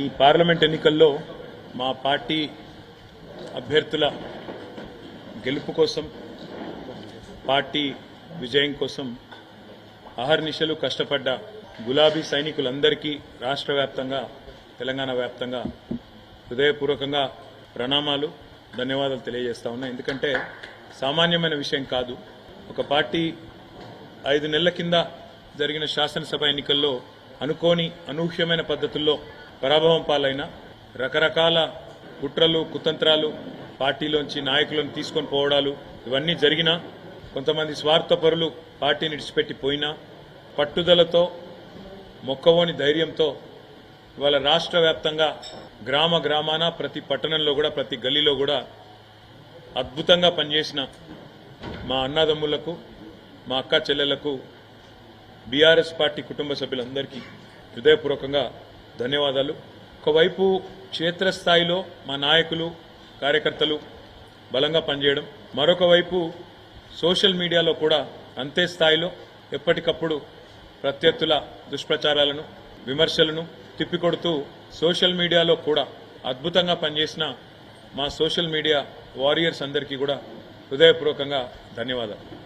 ఈ పార్లమెంట్ ఎన్నికల్లో మా పార్టీ అభ్యర్థుల గెలుపు కోసం పార్టీ విజయం కోసం అహర్నిశలు కష్టపడ్డ గులాబీ సైనికులందరికీ రాష్ట్ర వ్యాప్తంగా తెలంగాణ వ్యాప్తంగా హృదయపూర్వకంగా ప్రణామాలు ధన్యవాదాలు తెలియజేస్తా ఉన్నా. ఎందుకంటే సామాన్యమైన విషయం కాదు. ఒక పార్టీ ఐదు నెలల కింద జరిగిన శాసనసభ ఎన్నికల్లో అనుకోని అనూహ్యమైన పద్ధతుల్లో పరాభవం పాలైన రకరకాల కుట్రలు కుతంత్రాలు పార్టీలోంచి నాయకులను తీసుకొని పోవడాలు ఇవన్నీ జరిగినా కొంతమంది స్వార్థపరులు పార్టీని విడిచిపెట్టి పోయినా పట్టుదలతో మొక్కవోని ధైర్యంతో ఇవాళ రాష్ట్ర వ్యాప్తంగా గ్రామ గ్రామాన ప్రతి పట్టణంలో కూడా ప్రతి గల్లీలో కూడా అద్భుతంగా పనిచేసిన మా అన్నదమ్ములకు మా అక్క చెల్లెలకు బీఆర్ఎస్ పార్టీ కుటుంబ సభ్యులందరికీ హృదయపూర్వకంగా ధన్యవాదాలు. ఒకవైపు క్షేత్రస్థాయిలో మా నాయకులు కార్యకర్తలు బలంగా పనిచేయడం మరొక వైపు సోషల్ మీడియాలో కూడా అంతే స్థాయిలో ఎప్పటికప్పుడు ప్రత్యర్థుల దుష్ప్రచారాలను విమర్శలను తిప్పికొడుతూ సోషల్ మీడియాలో కూడా అద్భుతంగా పనిచేసిన మా సోషల్ మీడియా వారియర్స్ అందరికీ కూడా హృదయపూర్వకంగా ధన్యవాదాలు.